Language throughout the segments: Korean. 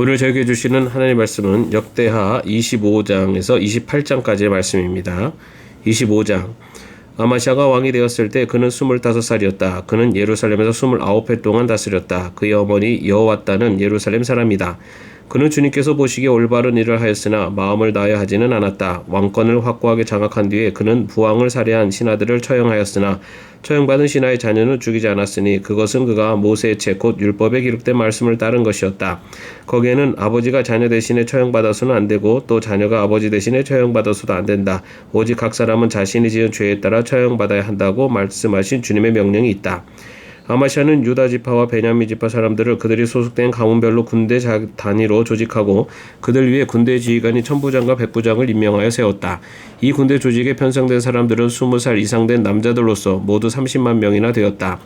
오늘 저에게 주시는 하나님의 말씀은 역대하 25장에서 28장까지의 말씀입니다. 25장 아마샤가 왕이 되었을 때 그는 25살이었다. 그는 예루살렘에서 29해 동안 다스렸다. 그의 어머니 여호와따는 예루살렘 사람이다. 그는 주님께서 보시기에 올바른 일을 하였으나 마음을 다하여 하지는 않았다. 왕권을 확고하게 장악한 뒤에 그는 부왕을 살해한 신하들을 처형하였으나 처형받은 신하의 자녀는 죽이지 않았으니 그것은 그가 모세의 책 곧 율법에 기록된 말씀을 따른 것이었다. 거기에는 아버지가 자녀 대신에 처형받아서는 안 되고 또 자녀가 아버지 대신에 처형받아서도 안 된다. 오직 각 사람은 자신이 지은 죄에 따라 처형받아야 한다고 말씀하신 주님의 명령이 있다. 아마샤는 유다 지파와 베냐민 지파 사람들을 그들이 소속된 가문별로 군대 자- 단위로 조직하고 그들 위해 군대 지휘관이 천부장과 백부장을 임명하여 세웠다. 이 군대 조직에 편성된 사람들은 20살 이상 된 남자들로서 모두 30만 명이나 되었다.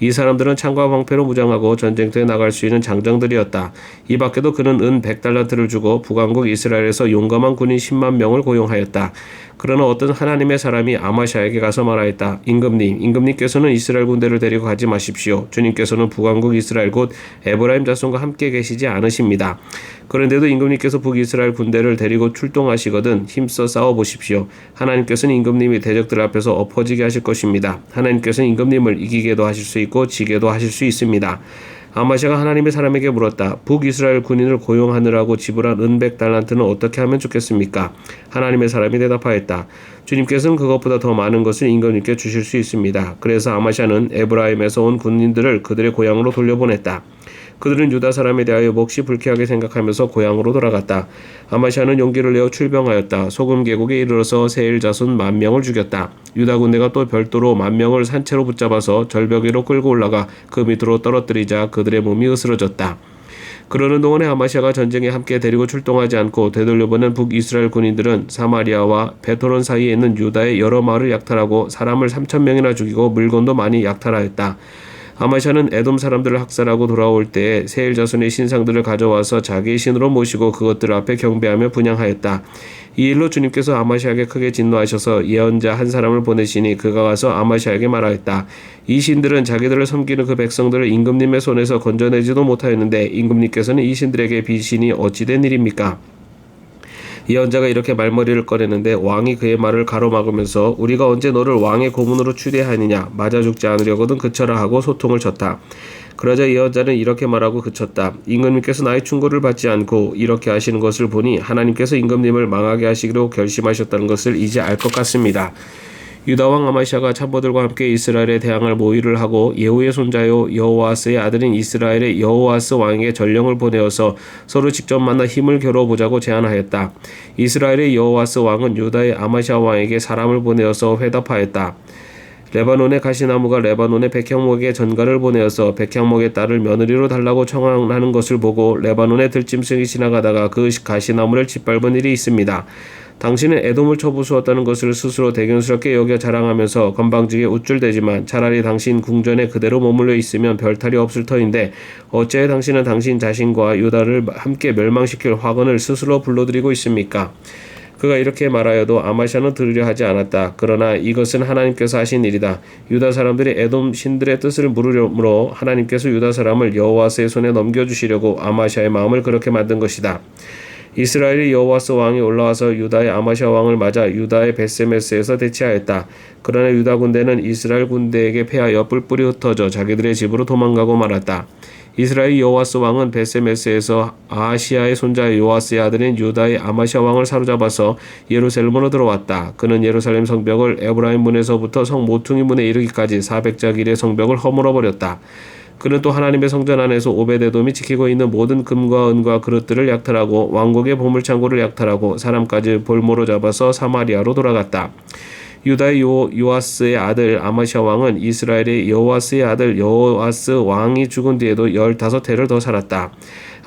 이 사람들은 창과 방패로 무장하고 전쟁터에 나갈 수 있는 장정들이었다. 이 밖에도 그는 은 100달란트를 주고 북왕국 이스라엘에서 용감한 군인 10만 명을 고용하였다. 그러나 어떤 하나님의 사람이 아마샤에게 가서 말하였다. 임금님, 임금님께서는 이스라엘 군대를 데리고 가지 마십시오. 주님께서는 북왕국 이스라엘 곧 에브라임 자손과 함께 계시지 않으십니다. 그런데도 임금님께서 북이스라엘 군대를 데리고 출동하시거든 힘써 싸워 보십시오. 하나님께서는 임금님이 대적들 앞에서 엎어지게 하실 것입니다. 하나님께서는 임금님을 이기게도 하실 수 있고 지게도 하실 수 있습니다. 아마샤가 하나님의 사람에게 물었다. 북이스라엘 군인을 고용하느라고 지불한 은백 달란트는 어떻게 하면 좋겠습니까? 하나님의 사람이 대답하였다. 주님께서는 그것보다 더 많은 것을 임금님께 주실 수 있습니다. 그래서 아마샤는 에브라임에서 온 군인들을 그들의 고향으로 돌려보냈다. 그들은 유다 사람에 대하여 몹시 불쾌하게 생각하면서 고향으로 돌아갔다. 아마샤는 용기를 내어 출병하였다. 소금 계곡에 이르러서 세일 자손 만 명을 죽였다. 유다 군대가 또 별도로 만 명을 산채로 붙잡아서 절벽 위로 끌고 올라가 그 밑으로 떨어뜨리자 그들의 몸이 으스러졌다. 그러는 동안에 아마샤가 전쟁에 함께 데리고 출동하지 않고 되돌려보낸 북이스라엘 군인들은 사마리아와 베토론 사이에 있는 유다의 여러 마을을 약탈하고 사람을 3천 명이나 죽이고 물건도 많이 약탈하였다. 아마샤는 에돔 사람들을 학살하고 돌아올 때에 세일 자손의 신상들을 가져와서 자기의 신으로 모시고 그것들 앞에 경배하며 분양하였다. 이 일로 주님께서 아마샤에게 크게 진노하셔서 예언자 한 사람을 보내시니 그가 가서 아마샤에게 말하였다. 이 신들은 자기들을 섬기는 그 백성들을 임금님의 손에서 건져내지도 못하였는데 임금님께서는 이 신들에게 비신이 어찌된 일입니까? 예언자가 이렇게 말머리를 꺼내는데 왕이 그의 말을 가로막으면서 우리가 언제 너를 왕의 고문으로 추대하느냐 맞아 죽지 않으려거든 그쳐라 하고 소통을 쳤다. 그러자 예언자는 이렇게 말하고 그쳤다. 임금님께서 나의 충고를 받지 않고 이렇게 하시는 것을 보니 하나님께서 임금님을 망하게 하시기로 결심하셨다는 것을 이제 알 것 같습니다. 유다왕 아마샤가 참모들과 함께 이스라엘에 대항할 모의를 하고 예후의 손자요 여호와스의 아들인 이스라엘의 여호와스 왕에게 전령을 보내어서 서로 직접 만나 힘을 겨뤄보자고 제안하였다. 이스라엘의 여호와스 왕은 유다의 아마샤 왕에게 사람을 보내어서 회답하였다. 레바논의 가시나무가 레바논의 백향목에게 전가를 보내어서 백향목의 딸을 며느리로 달라고 청하는 것을 보고 레바논의 들짐승이 지나가다가 그 가시나무를 짓밟은 일이 있습니다. 당신은 에돔을 쳐부수었다는 것을 스스로 대견스럽게 여겨 자랑하면서 건방지게 우쭐대지만 차라리 당신 궁전에 그대로 머물러 있으면 별탈이 없을 터인데 어째 당신은 당신 자신과 유다를 함께 멸망시킬 화건을 스스로 불러들이고 있습니까? 그가 이렇게 말하여도 아마샤는 들으려 하지 않았다. 그러나 이것은 하나님께서 하신 일이다. 유다 사람들이 에돔 신들의 뜻을 물으려므로 하나님께서 유다 사람을 여호와스의 손에 넘겨주시려고 아마샤의 마음을 그렇게 만든 것이다. 이스라엘이 여호와스 왕이 올라와서 유다의 아마샤 왕을 맞아 유다의 베세메스에서 대치하였다. 그러나 유다 군대는 이스라엘 군대에게 패하여 뿔뿔이 흩어져 자기들의 집으로 도망가고 말았다. 이스라엘 여호와스 왕은 베세메스에서 아하시아의 손자 요아스의 아들인 유다의 아마샤 왕을 사로잡아서 예루살렘으로 들어왔다. 그는 예루살렘 성벽을 에브라임 문에서부터 성 모퉁이 문에 이르기까지 400자 길의 성벽을 허물어 버렸다. 그는 또 하나님의 성전 안에서 오베데돔이 지키고 있는 모든 금과 은과 그릇들을 약탈하고 왕국의 보물창고를 약탈하고 사람까지 볼모로 잡아서 사마리아로 돌아갔다. 유다의 요, 요아스의 아들 아마샤 왕은 이스라엘의 여호와스의 아들 여호와스 왕이 죽은 뒤에도 열다섯 해를 더 살았다.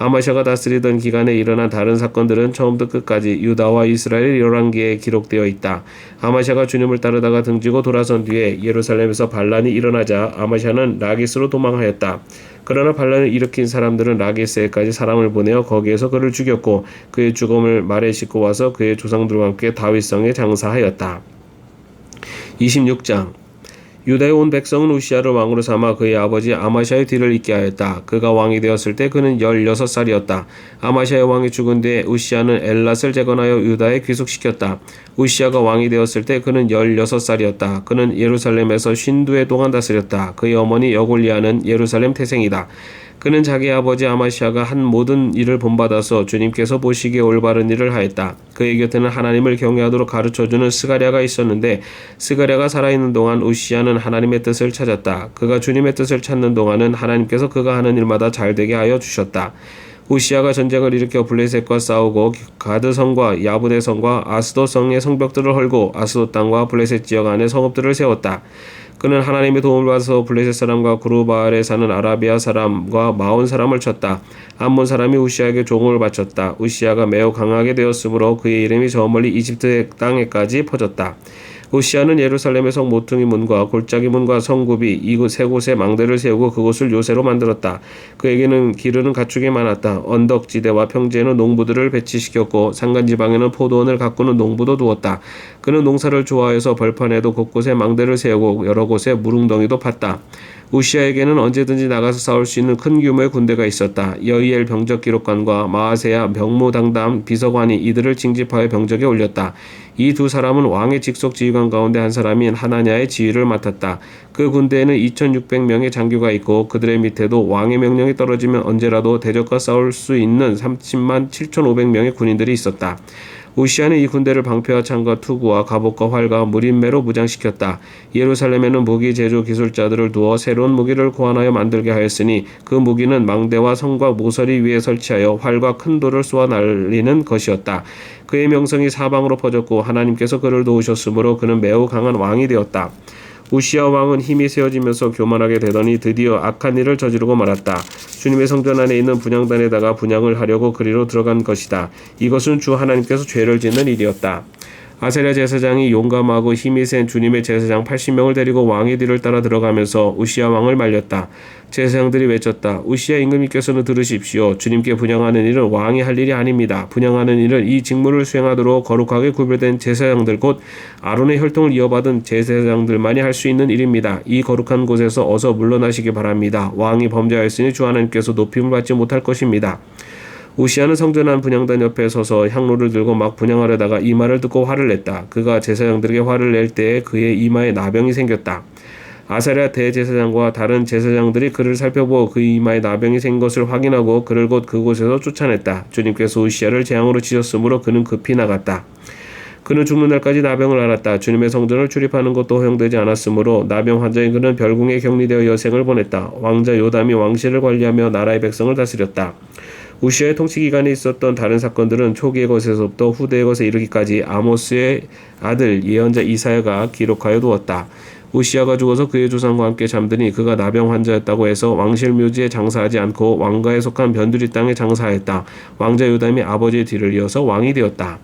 아마샤가 다스리던 기간에 일어난 다른 사건들은 처음부터 끝까지 유다와 이스라엘 열왕기에 기록되어 있다. 아마샤가 주님을 따르다가 등지고 돌아선 뒤에 예루살렘에서 반란이 일어나자 아마샤는 라기스로 도망하였다. 그러나 반란을 일으킨 사람들은 라기스에까지 사람을 보내어 거기에서 그를 죽였고 그의 죽음을 말에 싣고 와서 그의 조상들과 함께 다윗성에 장사하였다. 26장 유다의 온 백성은 우시아를 왕으로 삼아 그의 아버지 아마샤의 뒤를 잇게 하였다. 그가 왕이 되었을 때 그는 16살이었다. 아마샤의 왕이 죽은 뒤에 우시아는 엘랏을 재건하여 유다에 귀속시켰다. 우시아가 왕이 되었을 때 그는 16살이었다. 그는 예루살렘에서 쉰두해 동안 다스렸다. 그의 어머니 여골리아는 예루살렘 태생이다. 그는 자기 아버지 아마시아가 한 모든 일을 본받아서 주님께서 보시기에 올바른 일을 하였다. 그의 곁에는 하나님을 경외하도록 가르쳐주는 스가랴가 있었는데 스가랴가 살아있는 동안 우시아는 하나님의 뜻을 찾았다. 그가 주님의 뜻을 찾는 동안은 하나님께서 그가 하는 일마다 잘 되게 하여 주셨다. 우시아가 전쟁을 일으켜 블레셋과 싸우고 가드성과 야부네 성과 아스도 성의 성벽들을 헐고 아스도 땅과 블레셋 지역 안에 성읍들을 세웠다. 그는 하나님의 도움을 받아서 블레셋 사람과 구르바알에 사는 아라비아 사람과 마온 사람을 쳤다. 암몬 사람이 우시아에게 종을 바쳤다. 우시아가 매우 강하게 되었으므로 그의 이름이 저 멀리 이집트 땅에까지 퍼졌다. 우시아는 예루살렘의 성 모퉁이 문과 골짜기 문과 성굽이 이곳 세 곳에 망대를 세우고 그곳을 요새로 만들었다. 그에게는 기르는 가축이 많았다. 언덕지대와 평지에는 농부들을 배치시켰고 산간지방에는 포도원을 가꾸는 농부도 두었다. 그는 농사를 좋아해서 벌판에도 곳곳에 망대를 세우고 여러 곳에 무릉덩이도 팠다. 우시아에게는 언제든지 나가서 싸울 수 있는 큰 규모의 군대가 있었다. 여이엘 병적 기록관과 마아세야 병무당담 비서관이 이들을 징집하여 병적에 올렸다. 이 두 사람은 왕의 직속 지휘관 가운데 한 사람인 하나냐의 지휘를 맡았다. 그 군대에는 2,600명의 장교가 있고 그들의 밑에도 왕의 명령이 떨어지면 언제라도 대적과 싸울 수 있는 30만 7,500명의 군인들이 있었다. 우시아는 이 군대를 방패와 창과 투구와 갑옷과 활과 무림매로 무장시켰다. 예루살렘에는 무기 제조 기술자들을 두어 새로운 무기를 고안하여 만들게 하였으니 그 무기는 망대와 성과 모서리 위에 설치하여 활과 큰 돌을 쏘아 날리는 것이었다. 그의 명성이 사방으로 퍼졌고 하나님께서 그를 도우셨으므로 그는 매우 강한 왕이 되었다. 우시아 왕은 힘이 세워지면서 교만하게 되더니 드디어 악한 일을 저지르고 말았다. 주님의 성전 안에 있는 분양단에다가 분양을 하려고 그리로 들어간 것이다. 이것은 주 하나님께서 죄를 짓는 일이었다. 아세랴 제사장이 용감하고 힘이 센 주님의 제사장 80명을 데리고 왕의 뒤를 따라 들어가면서 우시아 왕을 말렸다. 제사장들이 외쳤다. 우시아 임금님께서는 들으십시오. 주님께 분양하는 일은 왕이 할 일이 아닙니다. 분양하는 일은 이 직무를 수행하도록 거룩하게 구별된 제사장들 곧 아론의 혈통을 이어받은 제사장들만이 할 수 있는 일입니다. 이 거룩한 곳에서 어서 물러나시기 바랍니다. 왕이 범죄하였으니 주 하나님께서 높임을 받지 못할 것입니다. 우시아는 성전 안 분양단 옆에 서서 향로를 들고 막 분양하려다가 이 말을 듣고 화를 냈다. 그가 제사장들에게 화를 낼 때에 그의 이마에 나병이 생겼다. 아사랴 대제사장과 다른 제사장들이 그를 살펴보고 그 이마에 나병이 생긴 것을 확인하고 그를 곧 그곳에서 쫓아냈다. 주님께서 우시아를 재앙으로 치셨으므로 그는 급히 나갔다. 그는 죽는 날까지 나병을 앓았다. 주님의 성전을 출입하는 것도 허용되지 않았으므로 나병 환자인 그는 별궁에 격리되어 여생을 보냈다. 왕자 요담이 왕실을 관리하며 나라의 백성을 다스렸다. 우시아의 통치 기간에 있었던 다른 사건들은 초기의 것에서부터 후대의 것에 이르기까지 아모스의 아들 예언자 이사야가 기록하여 두었다. 우시아가 죽어서 그의 조상과 함께 잠드니 그가 나병 환자였다고 해서 왕실 묘지에 장사하지 않고 왕가에 속한 변두리 땅에 장사하였다. 왕자 요담이 아버지의 뒤를 이어서 왕이 되었다.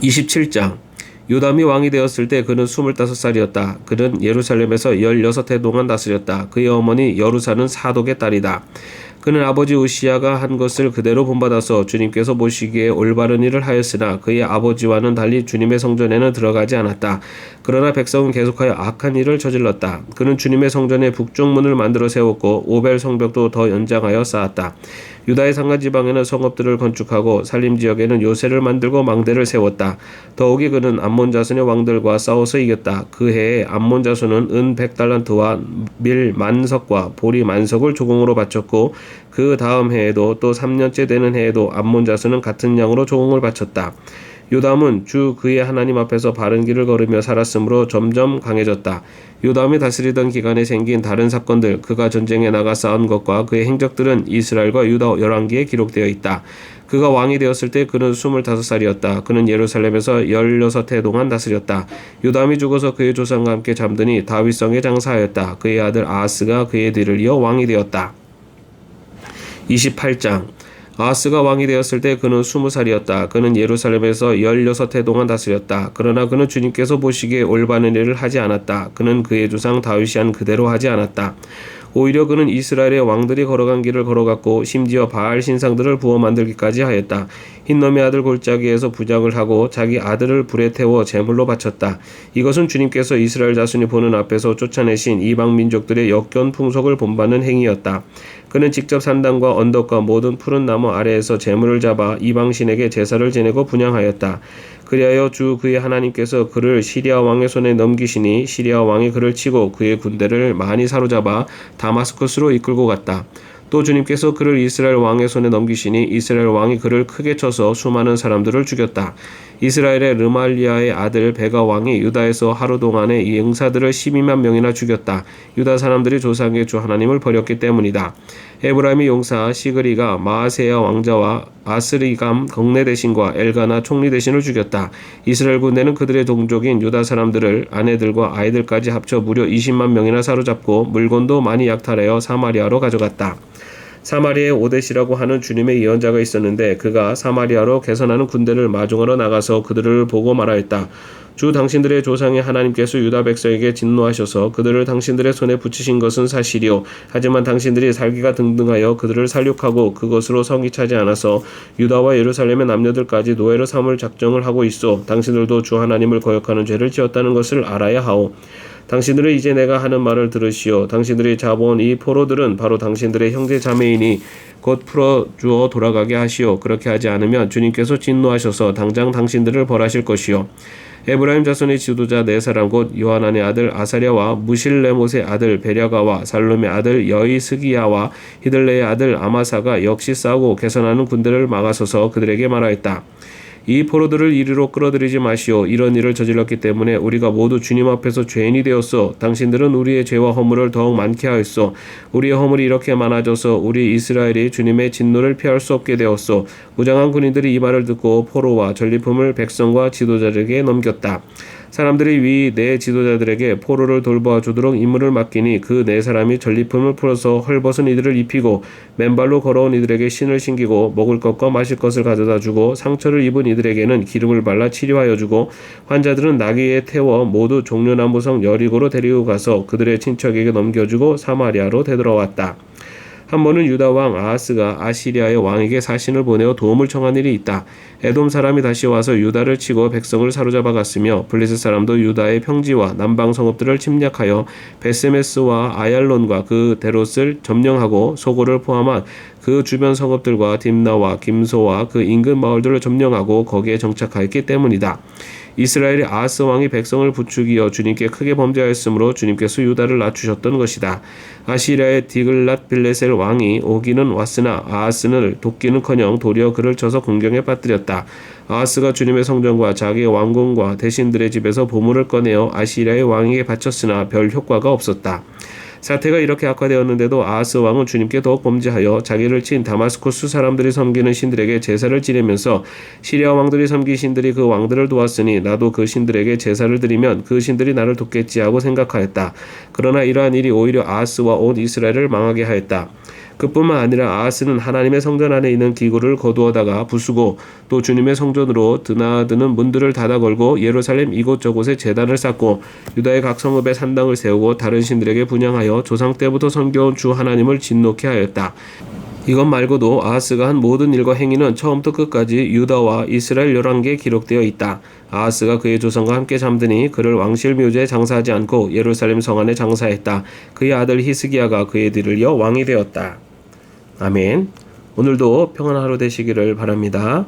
27장 요담이 왕이 되었을 때 그는 25살이었다. 그는 예루살렘에서 16해 동안 다스렸다. 그의 어머니 여루사는 사독의 딸이다. 그는 아버지 우시아가 한 것을 그대로 본받아서 주님께서 보시기에 올바른 일을 하였으나 그의 아버지와는 달리 주님의 성전에는 들어가지 않았다. 그러나 백성은 계속하여 악한 일을 저질렀다. 그는 주님의 성전의 북쪽 문을 만들어 세웠고 오벨 성벽도 더 연장하여 쌓았다. 유다의 상가 지방에는 성읍들을 건축하고 살림 지역에는 요새를 만들고 망대를 세웠다. 더욱이 그는 암몬 자손의 왕들과 싸워서 이겼다. 그 해에 암몬 자손은 은 100달란트와 밀 만석과 보리 만석을 조공으로 바쳤고 그 다음 해에도 또 3년째 되는 해에도 암몬 자손은 같은 양으로 조공을 바쳤다. 요담은 주 그의 하나님 앞에서 바른 길을 걸으며 살았으므로 점점 강해졌다. 요담이 다스리던 기간에 생긴 다른 사건들, 그가 전쟁에 나가 싸운 것과 그의 행적들은 이스라엘과 유다 열왕기에 기록되어 있다. 그가 왕이 되었을 때 그는 25살이었다. 그는 예루살렘에서 16해 동안 다스렸다. 요담이 죽어서 그의 조상과 함께 잠드니 다윗성에 장사하였다. 그의 아들 아하스가 그의 뒤를 이어 왕이 되었다. 28장 아하스가 왕이 되었을 때 그는 스무 살이었다. 그는 예루살렘에서 16해 동안 다스렸다. 그러나 그는 주님께서 보시기에 올바른 일을 하지 않았다. 그는 그의 조상 다윗이 한 그대로 하지 않았다. 오히려 그는 이스라엘의 왕들이 걸어간 길을 걸어갔고 심지어 바알 신상들을 부어 만들기까지 하였다. 흰놈의 아들 골짜기에서 부장을 하고 자기 아들을 불에 태워 제물로 바쳤다. 이것은 주님께서 이스라엘 자손이 보는 앞에서 쫓아내신 이방 민족들의 역견 풍속을 본받는 행위였다. 그는 직접 산당과 언덕과 모든 푸른 나무 아래에서 제물을 잡아 이방 신에게 제사를 지내고 분양하였다. 그리하여 주 그의 하나님께서 그를 시리아 왕의 손에 넘기시니 시리아 왕이 그를 치고 그의 군대를 많이 사로잡아 다마스쿠스로 이끌고 갔다. 또 주님께서 그를 이스라엘 왕의 손에 넘기시니 이스라엘 왕이 그를 크게 쳐서 수많은 사람들을 죽였다. 이스라엘의 르말리아의 아들 베가 왕이 유다에서 하루 동안에 이 응사들을 12만 명이나 죽였다. 유다 사람들이 조상의 주 하나님을 버렸기 때문이다. 에브라임의 용사 시그리가 마아세야 왕자와 아스리감 국내 대신과 엘가나 총리 대신을 죽였다. 이스라엘 군대는 그들의 동족인 유다 사람들을 아내들과 아이들까지 합쳐 무려 20만 명이나 사로잡고 물건도 많이 약탈하여 사마리아로 가져갔다. 사마리아에 오데시라고 하는 주님의 예언자가 있었는데 그가 사마리아로 개선하는 군대를 마중하러 나가서 그들을 보고 말하였다. 주 당신들의 조상의 하나님께서 유다 백성에게 진노하셔서 그들을 당신들의 손에 붙이신 것은 사실이요. 하지만 당신들이 살기가 등등하여 그들을 살육하고 그것으로 성이 차지 않아서 유다와 예루살렘의 남녀들까지 노예로 삼을 작정을 하고 있어 당신들도 주 하나님을 거역하는 죄를 지었다는 것을 알아야 하오. 당신들은 이제 내가 하는 말을 들으시오. 당신들이 잡아온 이 포로들은 바로 당신들의 형제 자매이니 곧 풀어 주어 돌아가게 하시오. 그렇게 하지 않으면 주님께서 진노하셔서 당장 당신들을 벌하실 것이요. 에브라임 자손의 지도자 네 사람 곧 요하난의 아들 아사랴와 무실레못의 아들 베랴가와 살룸의 아들 여이스기야와 히들레의 아들 아마사가 역시 싸우고 개선하는 군대를 막아서서 그들에게 말하였다. 이 포로들을 이리로 끌어들이지 마시오. 이런 일을 저질렀기 때문에 우리가 모두 주님 앞에서 죄인이 되었소. 당신들은 우리의 죄와 허물을 더욱 많게 하였소. 우리의 허물이 이렇게 많아져서 우리 이스라엘이 주님의 진노를 피할 수 없게 되었소. 무장한 군인들이 이 말을 듣고 포로와 전리품을 백성과 지도자들에게 넘겼다. 사람들이 위네 지도자들에게 포로를 돌보아 주도록 임무를 맡기니 그 네 사람이 전리품을 풀어서 헐벗은 이들을 입히고 맨발로 걸어온 이들에게 신을 신기고 먹을 것과 마실 것을 가져다 주고 상처를 입은 이들에게는 기름을 발라 치료하여 주고 환자들은 나귀에 태워 모두 종려나무성 여리고로 데리고 가서 그들의 친척에게 넘겨주고 사마리아로 되돌아왔다. 한 번은 유다 왕 아하스가 아시리아의 왕에게 사신을 보내어 도움을 청한 일이 있다. 에돔 사람이 다시 와서 유다를 치고 백성을 사로잡아 갔으며 블레셋 사람도 유다의 평지와 남방 성읍들을 침략하여 베세메스와 아얄론과 그 데롯을 점령하고 소고를 포함한 그 주변 성읍들과 딥나와 김소와 그 인근 마을들을 점령하고 거기에 정착하였기 때문이다. 이스라엘의 아하스 왕이 백성을 부추기어 주님께 크게 범죄하였으므로 주님께서 유다를 낮추셨던 것이다. 아시리아의 디글랏 빌레셀 왕이 오기는 왔으나 아하스는 돕기는커녕 도리어 그를 쳐서 공경에 빠뜨렸다. 아하스가 주님의 성전과 자기의 왕궁과 대신들의 집에서 보물을 꺼내어 아시리아의 왕에게 바쳤으나 별 효과가 없었다. 사태가 이렇게 악화되었는데도 아하스 왕은 주님께 더욱 범죄하여 자기를 친 다마스코스 사람들이 섬기는 신들에게 제사를 지내면서 시리아 왕들이 섬긴 신들이 그 왕들을 도왔으니 나도 그 신들에게 제사를 드리면 그 신들이 나를 돕겠지 하고 생각하였다. 그러나 이러한 일이 오히려 아하스와 온 이스라엘을 망하게 하였다. 그뿐만 아니라 아하스는 하나님의 성전 안에 있는 기구를 거두어다가 부수고 또 주님의 성전으로 드나드는 문들을 닫아 걸고 예루살렘 이곳저곳에 재단을 쌓고 유다의 각 성읍에 산당을 세우고 다른 신들에게 분양하여 조상 때부터 섬겨온 주 하나님을 진노케 하였다. 이것 말고도 아하스가 한 모든 일과 행위는 처음부터 끝까지 유다와 이스라엘 열왕기에 기록되어 있다. 아하스가 그의 조상과 함께 잠드니 그를 왕실 묘지에 장사하지 않고 예루살렘 성 안에 장사했다. 그의 아들 히스기야가 그의 뒤를 이어 왕이 되었다. 아멘. 오늘도 평안한 하루 되시기를 바랍니다.